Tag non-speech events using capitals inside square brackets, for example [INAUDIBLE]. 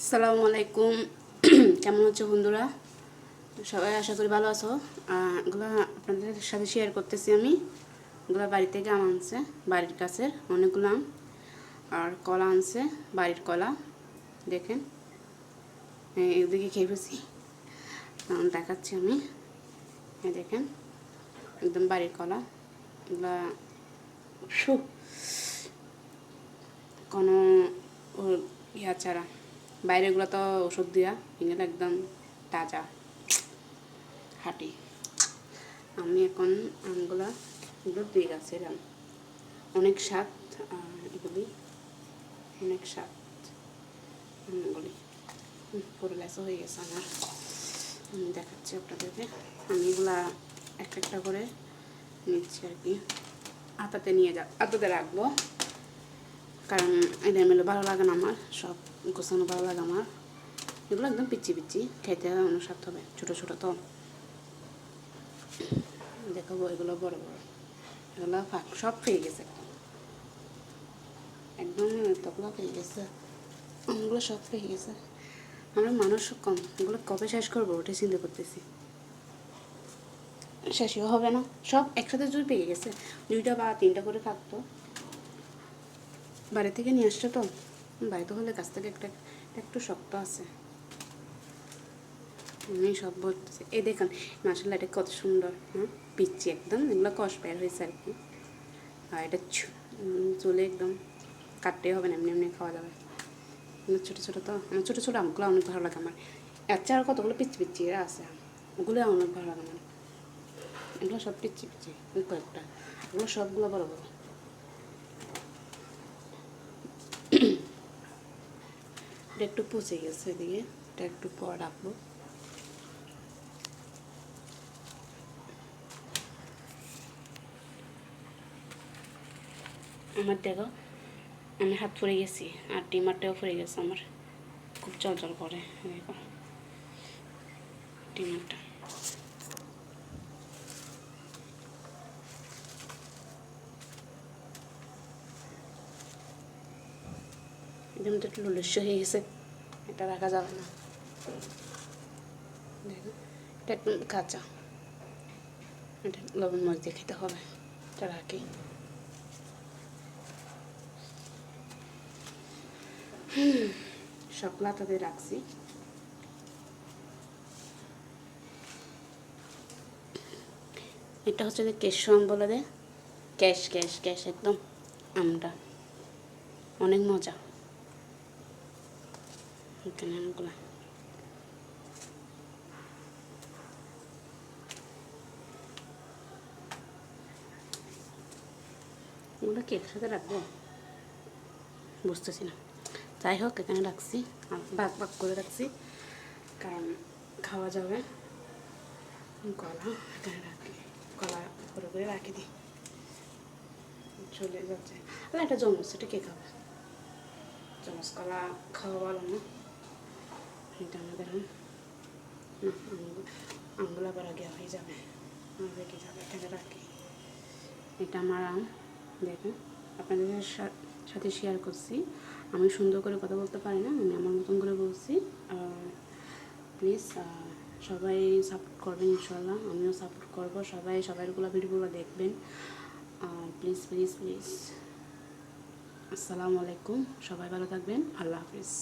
আসসালামু আলাইকুম। [CLEARS THROAT] কেমন হচ্ছে বন্ধুরা? সবাই আশা করি ভালো আছো। এগুলো আপনাদের সাথে শেয়ার করতেছি আমি। এগুলো বাড়ি থেকে আম আনছে, বাড়ির কাছের অনেকগুলো আম। আর কলা আনছে, বাড়ির কলা। দেখেন এদিকে খেয়ে ফেছি দেখাচ্ছি আমি। এই দেখেন, একদম বাড়ির কলা। এগুলা কোনো ইয়া ছাড়া। বাইরেগুলো তো ওষুধ দেওয়া এগুলো একদম তাজা। হাঁটি। আমি এখন আমগুলা এগুলো গাছের আম অনেক স্বাদ এগুলি। অনেক স্বাদ। আমগুলি পুরো লেসা হয়ে গেছে আমার। আমি দেখাচ্ছি আপনাদেরকে। আমি এগুলা একটা একটা করে নিচ্ছি আর কি। আতাতে নিয়ে যা আতাতে রাখব। কারণ এটা মেলে ভালো লাগে না আমার, সব গোছানো ভালো লাগে আমার। এগুলো একদম পিচ্ছি পিচ্ছি খেতে অনুসার হবে, ছোটো ছোটো তো। দেখাবো, এগুলো বড় বড়। এগুলো ফাঁক, সব পেয়ে গেছে একদম। তকলা পেয়ে গেছে। এগুলো সব পেয়ে গেছে। আমরা মানুষ কম, এগুলো কবে শেষ করব ওটাই চিন্তা করতেছি। শেষও হবে না, সব একসাথে জুই পেয়ে গেছে, দুইটা বা তিনটা করে থাকতো। বাড়ি থেকে নিয়ে আসছো তো? বাড়িতে হলে কাছ থেকে একটা একটু শক্ত আছে। আমি সব বলতেছি। এই দেখুন মাসাল্লাহ এটা কত সুন্দর হ্যাঁ? পিচ্ছি একদম, এগুলো কষ বের হয়েছে আর কি। আর এটা চুলে একদম কাটতেই হবে না, এমনি এমনি খাওয়া যাবে। ছোটো ছোটো তো আমার ছোটো ছোটো আমগুলো অনেক ভালো লাগে আমার। আচ্ছা আর কতগুলো পিচ্ছি পিচ্ছি এরা আছে? ওগুলো অনেক ভালো লাগে আমার। এগুলো সব পিচ্ছি পিচ্ছি কয়েকটা। এগুলো সবগুলো বড় বড়। এটা একটু পচে গেছে এদিকে, এটা একটু পর রাখব। আমার দেখো, আমি হাত ফুরে গেছি, আর ডিমারটাও ফুরে গেছে আমার। খুব জল করে ডিমারটা। তো একটু লুলস্য হয়ে গেছে। এটা রাখা যাবে না। এটা একদম কাঁচা। এটা লবণ মরিচ দিয়ে খেতে হবে। এটা রাখি। সব লাতাতে রাখছি। এটা হচ্ছে যে কেশম বলে দে ক্যাশ ক্যাশ ক্যাশ একদম আমটা। অনেক মজা। আমগুলা ওগুলো কি একসাথে রাখব বুঝতেছি না যাই হোক এখানে রাখছি ভাগ ভাগ করে রাখছি কারণ খাওয়া যাবে কলা এখানে রাখি কলা করে করে রাখি দিই চলে যাচ্ছে আর একটা জমস এটা কে খাবে চামচ কলা খাওয়া ভালো না এটা আমাদের আমগুলো আবার আগে হয়ে যাবে। আমার যাবে, এখানে রাখি। এটা আমার আম, দেখুন, আপনাদের সাথে শেয়ার করছি। আমি সুন্দর করে কথা বলতে পারি না, আমি আমার মতন করে বলছি। প্লিজ সবাই সাপোর্ট করবেন ইনশাল্লাহ আমিও সাপোর্ট করব, সবাই সবাইগুলো ভিডিওগুলো দেখবেন। প্লিজ প্লিজ প্লিজ আসসালামু আলাইকুম, সবাই ভালো থাকবেন, আল্লাহ হাফিজ।